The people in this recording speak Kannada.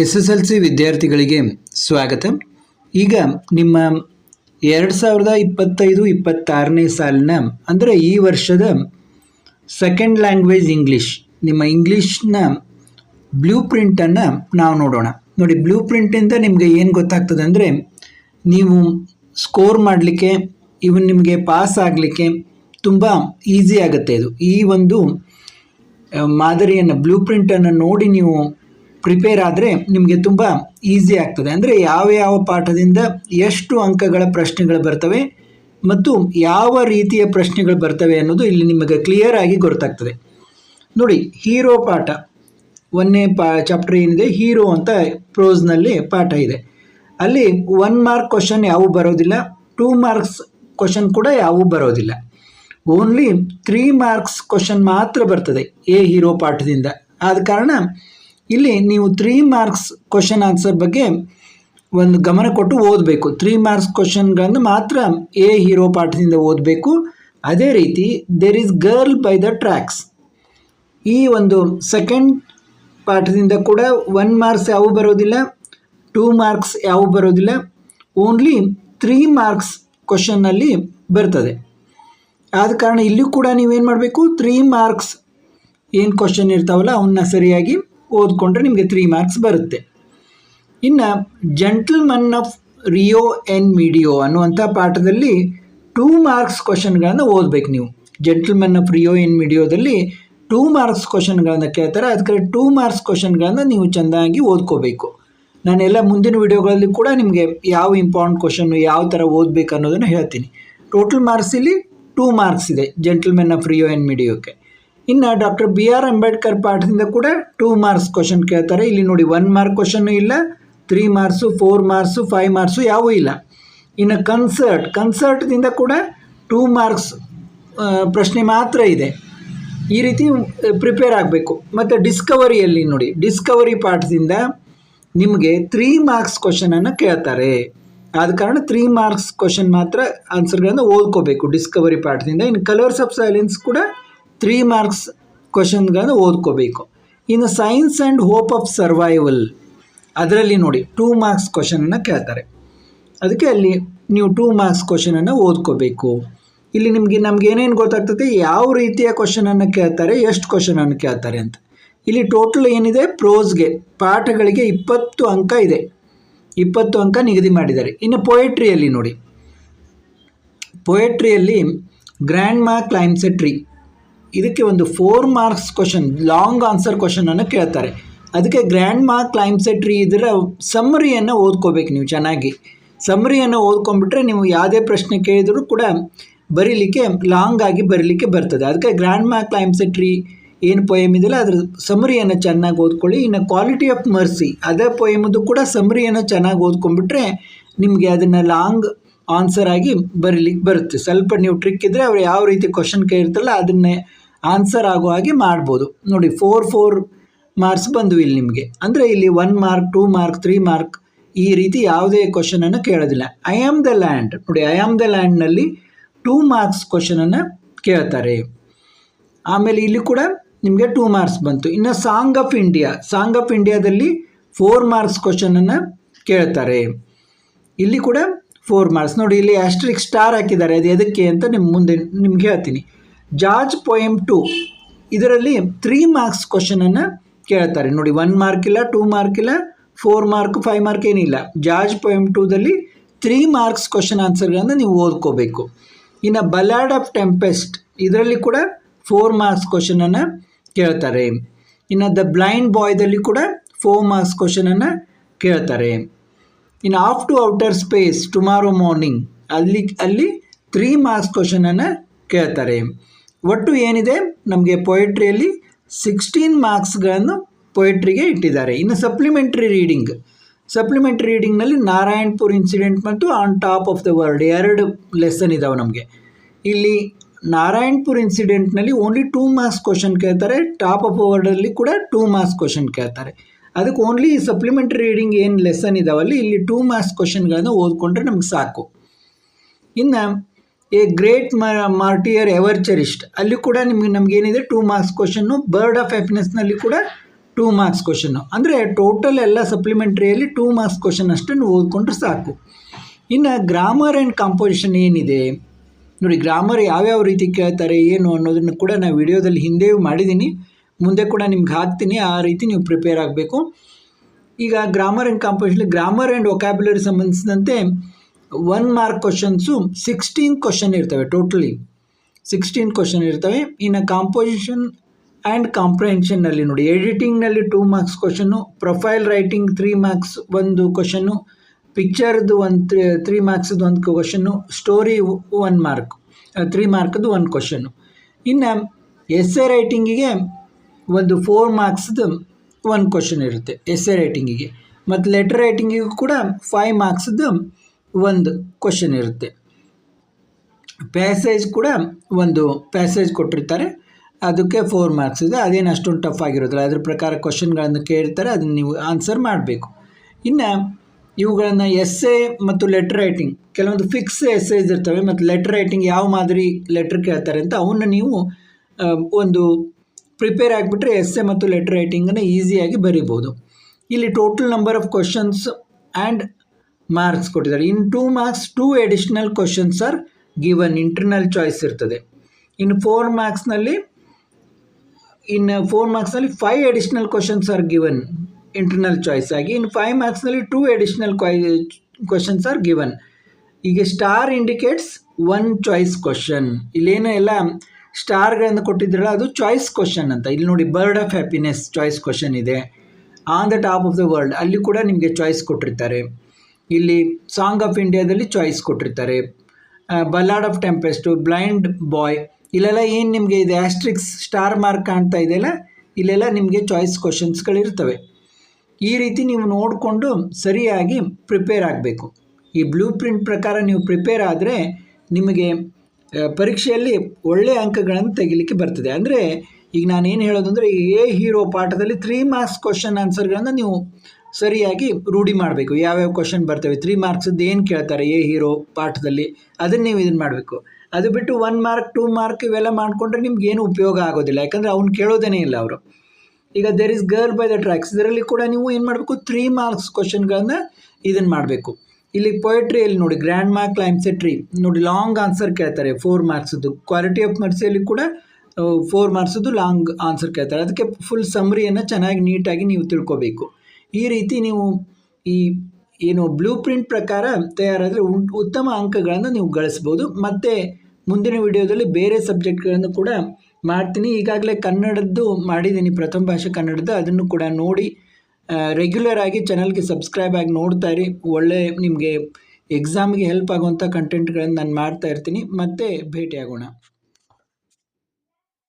ಎಸ್ ಎಸ್ ಎಲ್ ಸಿ ವಿದ್ಯಾರ್ಥಿಗಳಿಗೆ ಸ್ವಾಗತ. ಈಗ ನಿಮ್ಮ ಎರಡು ಸಾವಿರದ ಇಪ್ಪತ್ತೈದು, ಇಪ್ಪತ್ತಾರನೇ ಸಾಲಿನ, ಅಂದರೆ ಈ ವರ್ಷದ ಸೆಕೆಂಡ್ ಲ್ಯಾಂಗ್ವೇಜ್ ಇಂಗ್ಲೀಷ್ ನಿಮ್ಮ ಇಂಗ್ಲೀಷ್ನ ಬ್ಲೂ ಪ್ರಿಂಟನ್ನು ನಾವು ನೋಡೋಣ. ನೋಡಿ ಬ್ಲೂ ಪ್ರಿಂಟಿಂದ ನಿಮಗೆ ಏನು ಗೊತ್ತಾಗ್ತದೆ ಅಂದರೆ, ನೀವು ಸ್ಕೋರ್ ಮಾಡಲಿಕ್ಕೆ ಇವನ್ ನಿಮಗೆ ಪಾಸ್ ಆಗಲಿಕ್ಕೆ ತುಂಬ ಈಸಿ ಆಗುತ್ತೆ ಇದು. ಈ ಒಂದು ಮಾದರಿಯನ್ನು ಬ್ಲೂ ಪ್ರಿಂಟನ್ನು ನೋಡಿ ನೀವು ಪ್ರಿಪೇರ್ ಆದರೆ ನಿಮಗೆ ತುಂಬ ಈಸಿ ಆಗ್ತದೆ. ಅಂದರೆ ಯಾವ ಯಾವ ಪಾಠದಿಂದ ಎಷ್ಟು ಅಂಕಗಳ ಪ್ರಶ್ನೆಗಳು ಬರ್ತವೆ ಮತ್ತು ಯಾವ ರೀತಿಯ ಪ್ರಶ್ನೆಗಳು ಬರ್ತವೆ ಅನ್ನೋದು ಇಲ್ಲಿ ನಿಮಗೆ ಕ್ಲಿಯರ್ ಆಗಿ ಗೊತ್ತಾಗ್ತದೆ. ನೋಡಿ ಹೀರೋ ಪಾಠ. ಒಂದನೇ ಪಾ ಚಾಪ್ಟರ್ ಏನಿದೆ? ಹೀರೋ ಅಂತ ಪ್ರೋಸ್ನಲ್ಲಿ ಪಾಠ ಇದೆ. ಅಲ್ಲಿ ಒನ್ ಮಾರ್ಕ್ ಕ್ವಶನ್ ಯಾವೂ ಬರೋದಿಲ್ಲ ಟೂ ಮಾರ್ಕ್ಸ್ ಕ್ವಶನ್ ಕೂಡ ಯಾವೂ ಬರೋದಿಲ್ಲ. ಓನ್ಲಿ ತ್ರೀ ಮಾರ್ಕ್ಸ್ ಕ್ವಶನ್ ಮಾತ್ರ ಬರ್ತದೆ, ಎ ಹೀರೋ ಪಾಠದಿಂದ. ಆದ ಕಾರಣ ಇಲ್ಲಿ ನೀವು ತ್ರೀ ಮಾರ್ಕ್ಸ್ ಕ್ವಶನ್ ಆನ್ಸರ್ ಬಗ್ಗೆ ಒಂದು ಗಮನ ಕೊಟ್ಟು ಓದಬೇಕು. ತ್ರೀ ಮಾರ್ಕ್ಸ್ ಕ್ವಶನ್ಗಳನ್ನು ಮಾತ್ರ ಎ ಹೀರೋ ಪಾಠದಿಂದ ಓದಬೇಕು. ಅದೇ ರೀತಿ there is girl by the tracks ಈ ಒಂದು ಸೆಕೆಂಡ್ ಪಾಠದಿಂದ ಕೂಡ ಒನ್ ಮಾರ್ಕ್ಸ್ ಯಾವ ಬರೋದಿಲ್ಲ ಟೂ ಮಾರ್ಕ್ಸ್ ಯಾವ ಬರೋದಿಲ್ಲ ಓನ್ಲಿ ತ್ರೀ ಮಾರ್ಕ್ಸ್ ಕ್ವಶನ್ನಲ್ಲಿ ಬರ್ತದೆ. ಆದ ಕಾರಣ ಇಲ್ಲೂ ಕೂಡ ನೀವೇನು ಮಾಡಬೇಕು? ತ್ರೀ ಮಾರ್ಕ್ಸ್ ಏನು ಕ್ವಶನ್ ಇರ್ತಾವಲ್ಲ, ಅವನ್ನ ಸರಿಯಾಗಿ ಓದ್ಕೊಂಡ್ರೆ ನಿಮಗೆ ತ್ರೀ ಮಾರ್ಕ್ಸ್ ಬರುತ್ತೆ. ಇನ್ನು gentleman of Rio en Medio ಅನ್ನುವಂಥ ಪಾಠದಲ್ಲಿ ಟೂ ಮಾರ್ಕ್ಸ್ ಕ್ವಶನ್ಗಳನ್ನು ಓದಬೇಕು ನೀವು. ಜೆಂಟಲ್ಮನ್ ಆಫ್ ರಿಯೋ ಎನ್ ಮೀಡಿಯೋದಲ್ಲಿ ಟೂ ಮಾರ್ಕ್ಸ್ ಕ್ವಶನ್ಗಳನ್ನು ಕೇಳ್ತಾರೆ ಅದಕ್ಕೆ ಟೂ ಮಾರ್ಕ್ಸ್ ಕ್ವಶನ್ಗಳನ್ನು ನೀವು ಚೆಂದಾಗಿ ಓದ್ಕೋಬೇಕು. ನಾನೆಲ್ಲ ಮುಂದಿನ ವಿಡಿಯೋಗಳಲ್ಲಿ ಕೂಡ ನಿಮಗೆ ಯಾವ ಇಂಪಾರ್ಟೆಂಟ್ ಕ್ವಶನ್ನು ಯಾವ ಥರ ಓದಬೇಕು ಅನ್ನೋದನ್ನು ಹೇಳ್ತೀನಿ. ಟೋಟಲ್ ಮಾರ್ಕ್ಸ್ ಇಲ್ಲಿ ಟೂ ಮಾರ್ಕ್ಸ್ ಇದೆ ಜೆಂಟಲ್ಮೆನ್ ಆಫ್ ರಿಯೋ ಎನ್ ಮೀಡಿಯೋಕ್ಕೆ ಇನ್ನು ಡಾಕ್ಟರ್ ಬಿ ಆರ್ ಅಂಬೇಡ್ಕರ್ ಪಾಠದಿಂದ ಕೂಡ ಟೂ ಮಾರ್ಕ್ಸ್ ಕ್ವಶನ್ ಕೇಳ್ತಾರೆ. ಇಲ್ಲಿ ನೋಡಿ ಒನ್ ಮಾರ್ಕ್ ಕ್ವಶನ್ ಇಲ್ಲ three marks four marks five marks ಯಾವೂ ಇಲ್ಲ. ಇನ್ನು ಕನ್ಸರ್ಟ್ ಕನ್ಸರ್ಟ್ದಿಂದ ಕೂಡ ಟೂ ಮಾರ್ಕ್ಸ್ ಪ್ರಶ್ನೆ ಮಾತ್ರ ಇದೆ. ಈ ರೀತಿ ಪ್ರಿಪೇರ್ ಆಗಬೇಕು. ಮತ್ತು ಡಿಸ್ಕವರಿಯಲ್ಲಿ ನೋಡಿ ಡಿಸ್ಕವರಿ ಪಾಠದಿಂದ ನಿಮಗೆ ತ್ರೀ ಮಾರ್ಕ್ಸ್ ಕ್ವಶನನ್ನು ಕೇಳ್ತಾರೆ. ಆದ ಕಾರಣ ತ್ರೀ ಮಾರ್ಕ್ಸ್ ಕ್ವಶನ್ ಮಾತ್ರ ಆನ್ಸರ್ಗಳನ್ನು ಓದ್ಕೋಬೇಕು ಡಿಸ್ಕವರಿ ಪಾಠದಿಂದ. ಇನ್ನು ಕಲರ್ಸ್ ಆಫ್ ಸೈಲೆನ್ಸ್ ಕೂಡ ತ್ರೀ ಮಾರ್ಕ್ಸ್ ಕ್ವಶನ್ಗಳನ್ನು ಓದ್ಕೋಬೇಕು. ಇನ್ನು Science and Hope of Survival ಅದರಲ್ಲಿ ನೋಡಿ ಟೂ ಮಾರ್ಕ್ಸ್ ಕ್ವಶನನ್ನು ಕೇಳ್ತಾರೆ. ಅದಕ್ಕೆ ಅಲ್ಲಿ ನೀವು ಟೂ ಮಾರ್ಕ್ಸ್ ಕ್ವಶನನ್ನು ಓದ್ಕೋಬೇಕು. ಇಲ್ಲಿ ನಿಮಗೆ, ನಮ್ಗೆ ಏನೇನು ಗೊತ್ತಾಗ್ತದೆ, ಯಾವ ರೀತಿಯ ಕ್ವಶನನ್ನು ಕೇಳ್ತಾರೆ, ಎಷ್ಟು ಕ್ವಶನನ್ನು ಕೇಳ್ತಾರೆ ಅಂತ. ಇಲ್ಲಿ ಟೋಟಲ್ ಏನಿದೆ ಪ್ರೋಸ್ಗೆ ಪಾಠಗಳಿಗೆ ಇಪ್ಪತ್ತು ಅಂಕ ಇದೆ. ಇಪ್ಪತ್ತು ಅಂಕ ನಿಗದಿ ಮಾಡಿದ್ದಾರೆ. ಇನ್ನು ಪೊಯೆಟ್ರಿಯಲ್ಲಿ ನೋಡಿ. ಪೊಯೆಟ್ರಿಯಲ್ಲಿ ಗ್ರ್ಯಾಂಡ್ ಮಾ ಕ್ಲೈಮ್ಸ್ ಟ್ರೀ ಇದಕ್ಕೆ ಒಂದು four marks question long answer ಕ್ವಶನನ್ನು ಕೇಳ್ತಾರೆ. ಅದಕ್ಕೆ ಗ್ರ್ಯಾಂಡ್ ಮಾರ್ಕ್ ಕ್ಲೈಮ್ ಸೆಟ್ರಿ ಟ್ರೀ ಇದರ ಸಮ್ಮರಿಯನ್ನು ಓದ್ಕೋಬೇಕು ನೀವು ಚೆನ್ನಾಗಿ. ಸಮ್ಮರಿಯನ್ನು ಓದ್ಕೊಂಡ್ಬಿಟ್ರೆ ನೀವು ಯಾವುದೇ ಪ್ರಶ್ನೆ ಕೇಳಿದರೂ ಕೂಡ ಬರೀಲಿಕ್ಕೆ ಲಾಂಗ್ ಆಗಿ ಬರೀಲಿಕ್ಕೆ ಬರ್ತದೆ. ಅದಕ್ಕೆ ಗ್ರ್ಯಾಂಡ್ ಮಾರ್ಕ್ ಕ್ಲೈಮ್ ಸೆಟ್ರಿ ಟ್ರೀ ಏನು ಪೊಯಮ್ ಇದೆಯಲ್ಲ, ಅದ್ರ ಸಮರಿಯನ್ನು ಚೆನ್ನಾಗಿ ಓದ್ಕೊಳ್ಳಿ. ಇನ್ನು ಕ್ವಾಲಿಟಿ ಆಫ್ ಮರ್ಸಿ ಅದೇ ಪೊಯಮದು ಕೂಡ ಸಮರಿಯನ್ನು ಚೆನ್ನಾಗಿ ಓದ್ಕೊಂಡ್ಬಿಟ್ರೆ ನಿಮಗೆ ಅದನ್ನು ಲಾಂಗ್ ಆನ್ಸರ್ ಆಗಿ ಬರೀಲಿಕ್ಕೆ ಬರುತ್ತೆ. ಸ್ವಲ್ಪ ನೀವು ಟ್ರಿಕ್ ಇದ್ದರೆ ಅವ್ರು ಯಾವ ರೀತಿ ಕ್ವಶನ್ ಕೇಳಿರ್ತಲ್ಲ ಅದನ್ನೇ ಆನ್ಸರ್ ಆಗೋ ಹಾಗೆ ಮಾಡ್ಬೋದು. ನೋಡಿ ಫೋರ್ ಫೋರ್ ಮಾರ್ಕ್ಸ್ ಬಂದು ಇಲ್ಲಿ ನಿಮಗೆ. ಅಂದರೆ ಇಲ್ಲಿ one mark two mark three mark ಈ ರೀತಿ ಯಾವುದೇ ಕ್ವಶನನ್ನು ಕೇಳೋದಿಲ್ಲ. ಐ ಆಮ್ ದ ಲ್ಯಾಂಡ್ ನೋಡಿ ಐ ಆಮ್ ದ ಲ್ಯಾಂಡ್ನಲ್ಲಿ ಟೂ ಮಾರ್ಕ್ಸ್ ಕ್ವಶನನ್ನು ಕೇಳ್ತಾರೆ. ಆಮೇಲೆ ಇಲ್ಲಿ ಕೂಡ ನಿಮಗೆ ಟೂ ಮಾರ್ಕ್ಸ್ ಬಂತು. ಇನ್ನು song of India song of ಇಂಡಿಯಾದಲ್ಲಿ ಫೋರ್ ಮಾರ್ಕ್ಸ್ ಕ್ವಶನನ್ನು ಕೇಳ್ತಾರೆ. ಇಲ್ಲಿ ಕೂಡ ಫೋರ್ ಮಾರ್ಕ್ಸ್ ನೋಡಿ, ಇಲ್ಲಿ ಆಸ್ಟ್ರಿಕ್ ಸ್ಟಾರ್ ಹಾಕಿದ್ದಾರೆ. ಅದು ಎದಕ್ಕೆ ಅಂತ ನಿಮ್ಮ ಮುಂದೆ ನಿಮ್ಗೆ ಹೇಳ್ತೀನಿ. George poem two. ಇದರಲ್ಲಿ ತ್ರೀ ಮಾರ್ಕ್ಸ್ ಕ್ವಶನನ್ನು ಕೇಳ್ತಾರೆ. ನೋಡಿ ಒನ್ ಮಾರ್ಕ್ ಇಲ್ಲ ಟೂ ಮಾರ್ಕ್ ಇಲ್ಲ ಫೋರ್ ಮಾರ್ಕ್ ಫೈವ್ ಮಾರ್ಕ್ ಏನಿಲ್ಲ. ಜಾರ್ಜ್ ಪೊಯಮ್ ಟೂದಲ್ಲಿ ತ್ರೀ ಮಾರ್ಕ್ಸ್ ಕ್ವಶನ್ ಆನ್ಸರ್ಗಳನ್ನು ನೀವು ಓದ್ಕೋಬೇಕು. ಇನ್ನು ಬಲಾಡ್ ಆಫ್ ಟೆಂಪೆಸ್ಟ್ ಇದರಲ್ಲಿ ಕೂಡ ಫೋರ್ ಮಾರ್ಕ್ಸ್ ಕ್ವಶನನ್ನು ಕೇಳ್ತಾರೆ. ಇನ್ನು ದ ಬ್ಲೈಂಡ್ ಬಾಯ್ದಲ್ಲಿ ಕೂಡ ಫೋರ್ ಮಾರ್ಕ್ಸ್ ಕ್ವಶನನ್ನು ಕೇಳ್ತಾರೆ. ಇನ್ನು off to outer space tomorrow morning ಅಲ್ಲಿ ಅಲ್ಲಿ ತ್ರೀ ಮಾರ್ಕ್ಸ್ ಕ್ವಶನನ್ನು ಕೇಳ್ತಾರೆ. ಒಟ್ಟು ಏನಿದೆ? ನಮಗೆ ಪೊಯೆಟ್ರಿಯಲ್ಲಿ ಸಿಕ್ಸ್ಟೀನ್ ಮಾರ್ಕ್ಸ್ಗಳನ್ನು ಪೊಯೆಟ್ರಿಗೆ ಇಟ್ಟಿದ್ದಾರೆ. ಇನ್ನು ಸಪ್ಲಿಮೆಂಟ್ರಿ ರೀಡಿಂಗ್ ಸಪ್ಲಿಮೆಂಟ್ರಿ ರೀಡಿಂಗ್ನಲ್ಲಿ ನಾರಾಯಣ್ಪುರ್ ಇನ್ಸಿಡೆಂಟ್ ಮತ್ತು on top of the world ಎರಡು ಲೆಸನ್ ಇದಾವೆ ನಮಗೆ. ಇಲ್ಲಿ ನಾರಾಯಣ್ಪುರ್ ಇನ್ಸಿಡೆಂಟ್ನಲ್ಲಿ ಓನ್ಲಿ ಟೂ ಮಾರ್ಕ್ಸ್ ಕ್ವಶನ್ ಕೇಳ್ತಾರೆ. ಟಾಪ್ ಆಫ್ ವರ್ಲ್ಡಲ್ಲಿ ಕೂಡ ಟೂ ಮಾರ್ಕ್ಸ್ ಕ್ವಶನ್ ಕೇಳ್ತಾರೆ. ಅದಕ್ಕೆ ಓನ್ಲಿ ಸಪ್ಲಿಮೆಂಟ್ರಿ ರೀಡಿಂಗ್ ಏನು ಲೆಸನ್ ಇದಾವಲ್ಲಿ, ಇಲ್ಲಿ ಟೂ ಮಾರ್ಕ್ಸ್ ಕ್ವಶನ್ಗಳನ್ನು ಓದ್ಕೊಂಡ್ರೆ ನಮ್ಗೆ ಸಾಕು. ಇನ್ನು a great martyr ever cherished ಅಲ್ಲಿ ಕೂಡ ನಿಮಗೆ ನಮಗೇನಿದೆ two marks question bird of ಹ್ಯಾಪಿನೆಸ್ನಲ್ಲಿ ಕೂಡ ಟೂ ಮಾರ್ಕ್ಸ್ ಕ್ವಶನ್ನು ಅಂದರೆ ಟೋಟಲ್ ಎಲ್ಲ ಸಪ್ಲಿಮೆಂಟ್ರಿಯಲ್ಲಿ ಟೂ ಮಾರ್ಕ್ಸ್ ಕ್ವಶನ್ ಅಷ್ಟನ್ನು ಓದ್ಕೊಂಡ್ರೆ ಸಾಕು. ಇನ್ನು ಗ್ರಾಮರ್ ಆ್ಯಂಡ್ ಕಾಂಪೋಸಿಷನ್ ಏನಿದೆ? ನೋಡಿ ಗ್ರಾಮರ್ ಯಾವ್ಯಾವ ರೀತಿ ಕೇಳ್ತಾರೆ, ಏನು ಅನ್ನೋದನ್ನು ಕೂಡ ನಾನು ವಿಡಿಯೋದಲ್ಲಿ ಹಿಂದೆಯೂ ಮಾಡಿದ್ದೀನಿ ಮುಂದೆ ಕೂಡ ನಿಮ್ಗೆ ಹಾಕ್ತೀನಿ, ಆ ರೀತಿ ನೀವು ಪ್ರಿಪೇರ್ ಆಗಬೇಕು. ಈಗ grammar and composition grammar and vocabulary ಸಂಬಂಧಿಸಿದಂತೆ one mark questions sixteen question ಇರ್ತವೆ ಟೋಟಲಿ ಸಿಕ್ಸ್ಟೀನ್ ಕ್ವಶನ್ ಇರ್ತವೆ. ಇನ್ನು ಕಾಂಪೋಸಿಷನ್ ಆ್ಯಂಡ್ ಕಾಂಪ್ರಹೆನ್ಷನ್ನಲ್ಲಿ ನೋಡಿ ಎಡಿಟಿಂಗ್ನಲ್ಲಿ two marks question profile writing three marks ಒಂದು ಕ್ವಶನ್ನು ಪಿಕ್ಚರ್ದು ಒಂದು ತ್ರೀ ಮಾರ್ಕ್ಸ್ದು ಒಂದು question story one mark three ಮಾರ್ಕ್ದು ಒಂದು ಕ್ವಶನ್ನು ಇನ್ನು ಎಸ್ ಎ ರೈಟಿಂಗಿಗೆ ಒಂದು ಫೋರ್ ಮಾರ್ಕ್ಸ್ದು ಒಂದು ಕ್ವಶನ್ ಇರುತ್ತೆ ಎಸ್ ಎ ರೈಟಿಂಗಿಗೆ ಮತ್ತು ಲೆಟರ್ ರೈಟಿಂಗಿಗೂ ಕೂಡ ಫೈವ್ ಮಾರ್ಕ್ಸ್ದು ಒಂದು ಕ್ವಶನ್ ಇರುತ್ತೆ. ಪ್ಯಾಸೇಜ್ ಕೂಡ ಒಂದು ಪ್ಯಾಸೇಜ್ ಕೊಟ್ಟಿರ್ತಾರೆ. ಅದಕ್ಕೆ ಫೋರ್ ಮಾರ್ಕ್ಸ್ ಇದೆ. ಅದೇನು ಅಷ್ಟೊಂದು ಟಫ್ ಆಗಿರೋದಿಲ್ಲ. ಅದ್ರ ಪ್ರಕಾರ ಕ್ವಶನ್ಗಳನ್ನು ಕೇಳ್ತಾರೆ. ಅದನ್ನು ನೀವು ಆನ್ಸರ್ ಮಾಡಬೇಕು. ಇನ್ನು ಇವುಗಳನ್ನು ಎಸ್ಸೆ ಮತ್ತು ಲೆಟರ್ ರೈಟಿಂಗ್ ಕೆಲವೊಂದು ಫಿಕ್ಸ್ ಎಸ್ಸೇಸ್ ಇರ್ತವೆ ಮತ್ತು ಲೆಟರ್ ರೈಟಿಂಗ್ ಯಾವ ಮಾದರಿ ಲೆಟ್ರ್ ಕೇಳ್ತಾರೆ ಅಂತ ಅವನ್ನ ನೀವು ಒಂದು ಪ್ರಿಪೇರ್ ಆಗಿಬಿಟ್ರೆ ಎಸ್ಸೆ ಮತ್ತು ಲೆಟರ್ ರೈಟಿಂಗನ್ನು ಈಸಿಯಾಗಿ ಬರಿಬೋದು ಇಲ್ಲಿ total number of questions and marks ಕೊಟ್ಟಿದ್ದಾರೆ. In two marks two additional questions are given internal choice ಇರ್ತದೆ. ಇನ್ ಫೋರ್ ಮಾರ್ಕ್ಸ್ನಲ್ಲಿ ಇನ್ನು four ಮಾರ್ಕ್ಸ್ನಲ್ಲಿ five additional questions are given internal choice ಆಗಿ. ಇನ್ನು five ಮಾರ್ಕ್ಸ್ನಲ್ಲಿ two additional questions are given ಈಗ star indicates one choice question ಇಲ್ಲೇನು ಎಲ್ಲ ಸ್ಟಾರ್ಗಳನ್ನು ಕೊಟ್ಟಿದ್ರಲ್ಲ, ಅದು ಚಾಯ್ಸ್ ಕ್ವಶನ್ ಅಂತ. ಇಲ್ಲಿ ನೋಡಿ bird of happiness choice question ಇದೆ. On the top of the world ಅಲ್ಲಿ ಕೂಡ ನಿಮಗೆ ಚಾಯ್ಸ್ ಕೊಟ್ಟಿರ್ತಾರೆ. ಇಲ್ಲಿ ಸಾಂಗ್ ಆಫ್ ಇಂಡಿಯಾದಲ್ಲಿ ಚಾಯ್ಸ್ ಕೊಟ್ಟಿರ್ತಾರೆ. Ballad of tempest blind boy ಇಲ್ಲೆಲ್ಲ ಏನು ನಿಮಗೆ ಇದೆ? ಆಸ್ಟ್ರಿಕ್ಸ್ ಸ್ಟಾರ್ ಮಾರ್ಕ್ ಕಾಣ್ತಾ ಇದೆಯಲ್ಲ ಇಲ್ಲೆಲ್ಲ ನಿಮಗೆ ಚಾಯ್ಸ್ ಕ್ವಶನ್ಸ್ಗಳಿರ್ತವೆ ಈ ರೀತಿ ನೀವು ನೋಡಿಕೊಂಡು ಸರಿಯಾಗಿ ಪ್ರಿಪೇರ್ ಆಗಬೇಕು. ಈ ಬ್ಲೂ ಪ್ರಿಂಟ್ ಪ್ರಕಾರ ನೀವು ಪ್ರಿಪೇರ್ ಆದರೆ ನಿಮಗೆ ಪರೀಕ್ಷೆಯಲ್ಲಿ ಒಳ್ಳೆಯ ಅಂಕಗಳನ್ನು ತೆಗಿಲಿಕ್ಕೆ ಬರ್ತದೆ. ಅಂದರೆ ಈಗ ನಾನೇನು ಹೇಳೋದು ಅಂದರೆ ಎ ಹೀರೋ ಪಾಠದಲ್ಲಿ ತ್ರೀ ಮಾರ್ಕ್ಸ್ ಕ್ವಶನ್ ಆನ್ಸರ್ಗಳನ್ನು ನೀವು ಸರಿಯಾಗಿ ರೂಢಿ ಮಾಡಬೇಕು. ಯಾವ್ಯಾವ ಕ್ವಶನ್ ಬರ್ತವೆ? ತ್ರೀ ಮಾರ್ಕ್ಸದ್ದು ಏನು ಕೇಳ್ತಾರೆ ಎ ಹೀರೋ ಪಾಠದಲ್ಲಿ? ಅದನ್ನು ನೀವು ಇದನ್ನು ಮಾಡಬೇಕು. ಅದು ಬಿಟ್ಟು ಒನ್ ಮಾರ್ಕ್ ಟೂ ಮಾರ್ಕ್ ಇವೆಲ್ಲ ಮಾಡಿಕೊಂಡ್ರೆ ನಿಮ್ಗೆ ಏನು ಉಪಯೋಗ ಆಗೋದಿಲ್ಲ. ಯಾಕಂದರೆ ಅವ್ನು ಕೇಳೋದೇನೇ ಇಲ್ಲ ಅವರು. ಈಗ there is girl by the tracks ಇದರಲ್ಲಿ ಕೂಡ ನೀವು ಏನು ಮಾಡಬೇಕು? ತ್ರೀ ಮಾರ್ಕ್ಸ್ ಕ್ವಶನ್ಗಳನ್ನು ಇದನ್ನು ಮಾಡಬೇಕು. ಇಲ್ಲಿ ಪೊಯಟ್ರಿಯಲ್ಲಿ ನೋಡಿ grandma climbs a tree ನೋಡಿ ಲಾಂಗ್ ಆನ್ಸರ್ ಕೇಳ್ತಾರೆ ಫೋರ್ ಮಾರ್ಕ್ಸದ್ದು ಕ್ವಾಲಿಟಿ ಆಫ್ ಮರ್ಸಿಯಲ್ಲಿ ಕೂಡ ಫೋರ್ ಮಾರ್ಕ್ಸದ್ದು ಲಾಂಗ್ ಆನ್ಸರ್ ಕೇಳ್ತಾರೆ. ಅದಕ್ಕೆ ಫುಲ್ ಸಮ್ರಿಯನ್ನು ಚೆನ್ನಾಗಿ ನೀಟಾಗಿ ನೀವು ತಿಳ್ಕೊಬೇಕು. ಈ ರೀತಿ ನೀವು ಈ ಏನು ಬ್ಲೂ ಪ್ರಿಂಟ್ ಪ್ರಕಾರ ತಯಾರಾದರೆ ಉತ್ತಮ ಅಂಕಗಳನ್ನು ನೀವು ಗಳಿಸ್ಬೋದು. ಮತ್ತು ಮುಂದಿನ ವಿಡಿಯೋದಲ್ಲಿ ಬೇರೆ ಸಬ್ಜೆಕ್ಟ್ಗಳನ್ನು ಕೂಡ ಮಾಡ್ತೀನಿ. ಈಗಾಗಲೇ ಕನ್ನಡದ್ದು ಮಾಡಿದ್ದೀನಿ. ಪ್ರಥಮ ಭಾಷೆ ಕನ್ನಡದ್ದು. ಅದನ್ನು ಕೂಡ ನೋಡಿ ರೆಗ್ಯುಲರ್ ಆಗಿ ಚಾನಲ್ಗೆ ಸಬ್ಸ್ಕ್ರೈಬ್ ಆಗಿ ನೋಡ್ತಾ ಇರಿ. ಒಳ್ಳೆ ನಿಮಗೆ ಎಕ್ಸಾಮ್ಗೆ ಹೆಲ್ಪ್ ಆಗುವಂಥ ಕಂಟೆಂಟ್ಗಳನ್ನು ನಾನು ಮಾಡ್ತಾ ಇರ್ತೀನಿ. ಮತ್ತೆ ಭೇಟಿಯಾಗೋಣ.